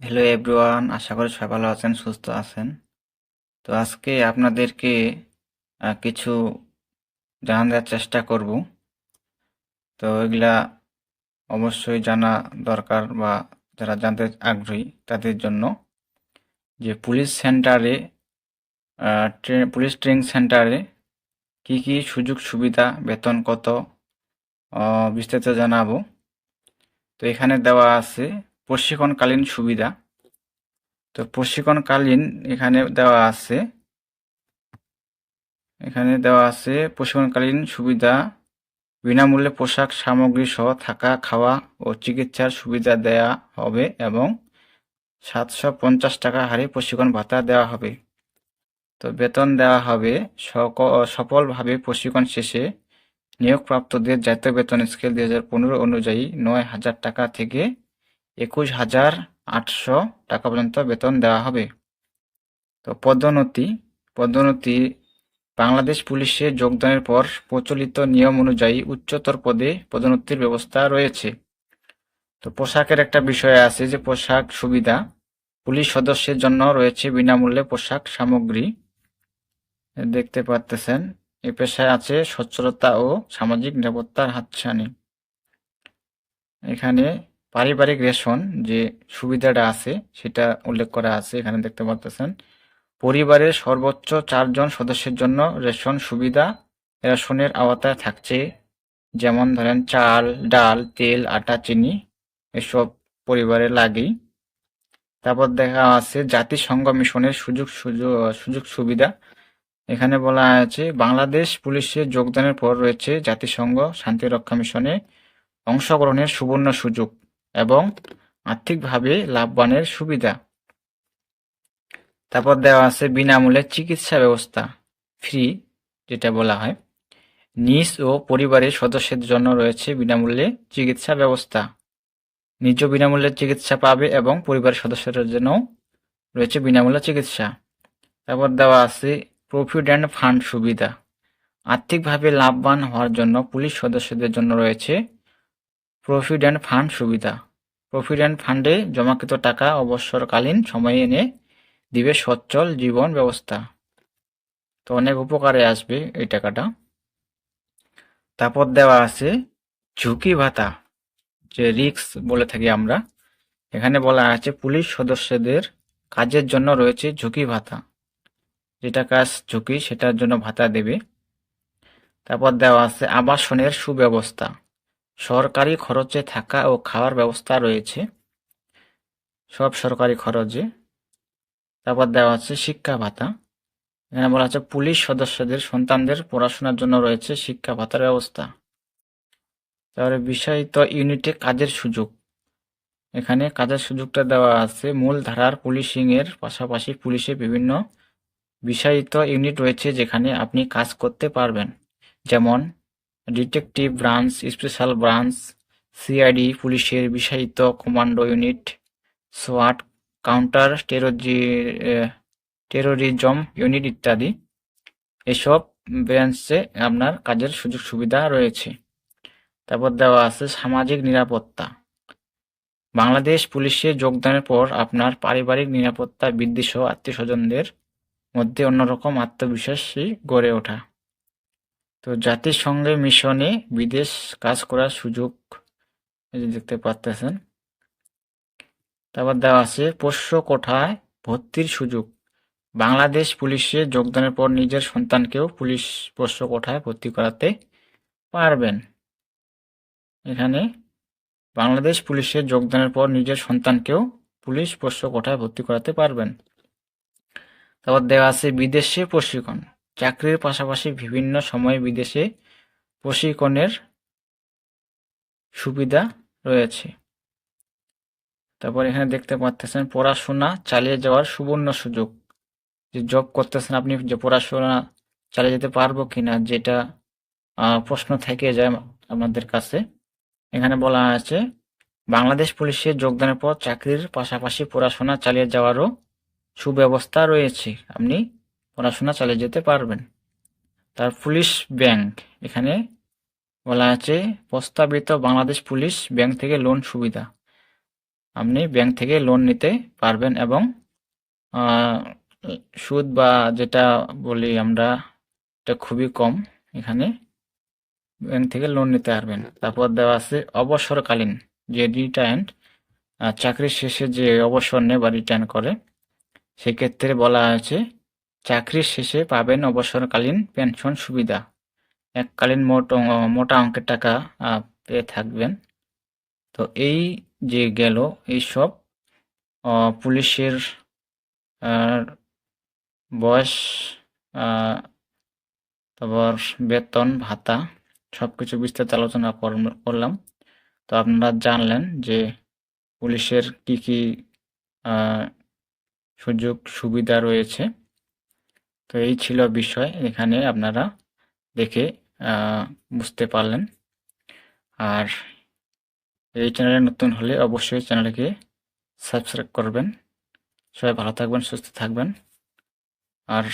Hello everyone আশা করি সবাই ভালো আছেন, সুস্থ আছেন। তো আজকে আপনাদেরকে কিছু জানান দেওয়ার চেষ্টা করব। তো এগুলা অবশ্যই জানা দরকার বা যারা জানতে আগ্রহী, তাদের জন্য। যে পুলিশ সেন্টারে ট্রে- পুলিশ ট্রেনিং সেন্টারে কি কি সুযোগ সুবিধা, বেতন কত বিস্তারিত জানাব। তো এখানে দেওয়া আছে প্রশিক্ষণকালীন সুবিধা। তো প্রশিক্ষণকালীন এখানে দেওয়া আছে। এখানে দেওয়া আছে প্রশিক্ষণকালীন সুবিধা। বিনামূল্যে পোশাক সামগ্রী সহ থাকা, খাওয়া ও চিকিৎসার সুবিধা দেয়া হবে এবং সাতশো পঞ্চাশ টাকা হারে প্রশিক্ষণ ভাতা দেওয়া হবে। তো বেতন দেওয়া হবে। সক- সফলভাবে প্রশিক্ষণ শেষে নিয়োগপ্রাপ্তদের জাতীয় বেতন স্কেল দুই হাজার পনেরো অনুযায়ী নয় হাজার টাকা থেকে একুশ হাজার আটশো টাকা পর্যন্ত বেতন দেওয়া হবে। তো পদোন্নতি পদোন্নতি, বাংলাদেশ পুলিশে যোগদানের পর প্রচলিত নিয়ম অনুযায়ী উচ্চতর পদে পদোন্নতির ব্যবস্থা রয়েছে। তো পোশাকের একটা বিষয় আছে যে পোশাক সুবিধা, পুলিশ সদস্যের জন্য রয়েছে বিনামূল্যে পোশাক সামগ্রী। দেখতে পারতেছেন, এ পেশায় আছে সচ্ছলতা ও সামাজিক নিরাপত্তার হাতছানি। এখানে পারিবারিক রেশন যে সুবিধাটা আছে, সেটা উল্লেখ করা আছে, এখানে দেখতে পাচ্ছেন পরিবারের সর্বোচ্চ চারজন সদস্যের জন্য রেশন সুবিধা রেশনের আওতায় থাকছে। যেমন ধরেন, চাল, ডাল, তেল, আটা, চিনি, এসব পরিবারে লাগেই। তারপর দেখা আছে, জাতিসংঘ মিশনের সুযোগ সুযোগ সুবিধা। এখানে বলা আছে, বাংলাদেশ পুলিশে যোগদানের পর রয়েছে জাতিসংঘ শান্তিরক্ষা মিশনে অংশগ্রহণের সুবর্ণ সুযোগ। এবং আর্থিকভাবে লাভবানের সুবিধা। তারপর দেওয়া আছে বিনামূল্যে চিকিৎসা ব্যবস্থা, ফ্রি, যেটা বলা হয়। নিজ ও পরিবারের সদস্যদের জন্য রয়েছে বিনামূল্যে চিকিৎসা ব্যবস্থা। নিজ বিনামূল্যে চিকিৎসা পাবে এবং পরিবারের সদস্যদের জন্য রয়েছে বিনামূল্যে চিকিৎসা। তারপর দেওয়া আছে প্রভিডেন্ট ফান্ড সুবিধা। আর্থিকভাবে লাভবান হওয়ার জন্য পুলিশ সদস্যদের জন্য রয়েছে প্রভিডেন্ট ফান্ড সুবিধা। প্রভিডেন্ট ফান্ডে জমাকৃত টাকা অবসরকালীন সময়ে এনে দিবে সচ্ছল জীবন ব্যবস্থা। তো অনেক উপকারে আসবে এই টাকাটা। তারপর দেওয়া আছে ঝুঁকি ভাতা, যে রিক্স বলে থাকি আমরা। এখানে বলা আছে পুলিশ সদস্যদের কাজের জন্য রয়েছে ঝুঁকি ভাতা। যেটা কাজ ঝুঁকি, সেটার জন্য ভাতা দেবে। তারপর দেওয়া আছে আবাসনের সুব্যবস্থা। সরকারি খরচে থাকা ও খাওয়ার ব্যবস্থা রয়েছে। সব সরকারি খরচে। তারপর দেওয়া আছে শিক্ষা ভাতা। এখানে বলা আছে পুলিশ সদস্যদের, সন্তানদের পড়াশোনার জন্য রয়েছে শিক্ষা ভাতার ব্যবস্থা। তারপরে বিষয়িত ইউনিটে কাজের সুযোগ। এখানে কাজের সুযোগটা দেওয়া আছে। মূল ধারার পুলিশিং এর পাশাপাশি পুলিশে বিভিন্ন বিষয়িত ইউনিট রয়েছে যেখানে আপনি কাজ করতে পারবেন। যেমন detective branch special branch CID পুলিশের বিষয়িত কমান্ডো ইউনিট সোয়াট কাউন্টার টেরোজি টেরোরিজম ইউনিট ইত্যাদি। এসব ব্রাঞ্চে আপনার কাজের সুযোগ সুবিধা রয়েছে। তারপর দেওয়া আছে সামাজিক নিরাপত্তা। বাংলাদেশ পুলিশে যোগদানের পর আপনার পারিবারিক নিরাপত্তা বৃদ্ধি সহ আত্মীয় স্বজনদের মধ্যে অন্যরকম আত্মবিশ্বাসী গড়ে ওঠা। তো জাতিসংঘের মিশনে বিদেশ কাজ করার সুযোগ দেখতে পাচ্তেছেন তারপর দেওয়া আছে, পোষ্য কোঠায় ভর্তির সুযোগ। বাংলাদেশ পুলিশে যোগদানের পর নিজের সন্তানকেও পুলিশ পোষ্য কোঠায় ভর্তি করাতে পারবেন। এখানে বাংলাদেশ পুলিশে যোগদানের পর নিজের সন্তানকেও পুলিশ পোষ্য কোঠায় ভর্তি করাতে পারবেন। তারপর দেওয়া আছে, বিদেশে প্রশিক্ষণ। চাকরির পাশাপাশি বিভিন্ন সময়ে বিদেশে প্রশিক্ষণের সুবিধা রয়েছে। তারপর এখানে দেখতে পাচ্ছেন, পড়াশোনা চালিয়ে যাওয়ার সুবর্ণ সুযোগ। যে জব করতেছেন আপনি, যে পড়াশোনা চালিয়ে যেতে পারব কিনা, যেটা প্রশ্ন থেকে যায় আমাদের কাছে। এখানে বলা আছে, বাংলাদেশ পুলিশে যোগদানের পর চাকরির পাশাপাশি পড়াশোনা চালিয়ে যাওয়ারও সুব্যবস্থা রয়েছে। আপনি পড়াশোনা চালিয়ে যেতে পারবেন। তার পুলিশ ব্যাংক, এখানে বলা আছে, প্রস্তাবিত বাংলাদেশ পুলিশ ব্যাংক থেকে লোন সুবিধা। আপনি ব্যাংক থেকে লোন নিতে পারবেন এবং সুদ বা যেটা বলি আমরা, এটা খুবই কম এখানে। ব্যাংক থেকে লোন নিতে পারবেন। তারপর দেওয়া আছে, অবসরকালীন যে রিটায়ার্ড চাকরির শেষে যে অবসর নেয় বা রিটায়ার করে, সেক্ষেত্রে বলা হয়েছে চাকরির শেষে পাবেন অবসরকালীন পেনশন সুবিধা। এককালীন মোট মোটা অঙ্কের টাকা পেয়ে থাকবেন। তো এই যে গেল এইসব পুলিশের বয়স তারপর বেতন, ভাতা সব কিছু বিস্তারিত আলোচনা করলাম। তো আপনারা জানলেন যে পুলিশের কি কি সুযোগ সুবিধা রয়েছে। তো এই ছিল বিষয়। এখানে আপনারা দেখে বুঝতে পারলেন। আর এই চ্যানেলে নতুন হলে অবশ্যই চ্যানেলকে সাবস্ক্রাইব করবেন। সবাই ভালো থাকবেন, সুস্থ থাকবেন। আর